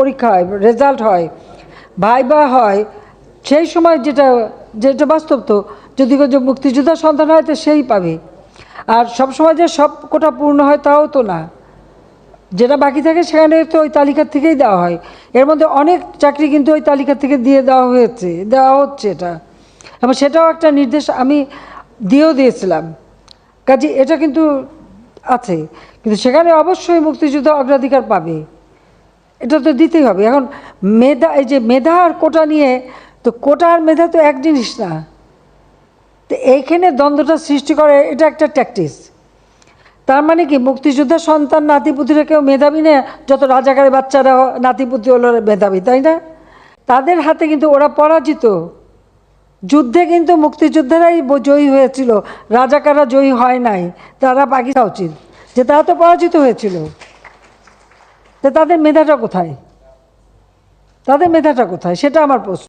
পরীক্ষা হয় রেজাল্ট হয়, ভাইবা হয়, সেই সময় যেটা যেটা বাস্তব তো, যদি কেউ যে মুক্তিযোদ্ধা সন্তান হয়, তো সেই পাবে। আর সবসময় যে সব কোটা পূর্ণ হয়, তাও তো না। যেটা বাকি থাকে, সেখানে তো ওই তালিকার থেকেই দেওয়া হয়। এর মধ্যে অনেক চাকরি কিন্তু ওই তালিকা থেকে দিয়ে দেওয়া হয়েছে, দেওয়া হচ্ছে এটা। এবং সেটাও একটা নির্দেশ আমি দিয়েও দিয়েছিলাম। কাজে এটা কিন্তু আছে। কিন্তু সেখানে অবশ্যই মুক্তিযুদ্ধ অগ্রাধিকার পাবে। এটা তো দিতেই হবে। এখন মেধা, এই যে মেধা আর কোটা নিয়ে, তো কোটা আর মেধা তো এক জিনিস না। তো এইখানে দ্বন্দ্বটা সৃষ্টি করে, এটা একটা ট্যাকটিস তার মানে কি মুক্তিযোদ্ধার সন্তান নাতিপুতিরা কেউ মেধাবী না, যত রাজাকারের বাচ্চারা নাতিপুতি হলো মেধাবী, তাই না? তাদের হাতে কিন্তু ওরা পরাজিত। যুদ্ধে কিন্তু মুক্তিযোদ্ধারাই জয়ী হয়েছিল। রাজাকাররা জয়ী হয় নাই। তারা পাকিস্তান উচিত। যে তারা তো পরাজিত হয়েছিল। তো তাদের মেধাটা কোথায়? তাদের মেধাটা কোথায়? সেটা আমার প্রশ্ন।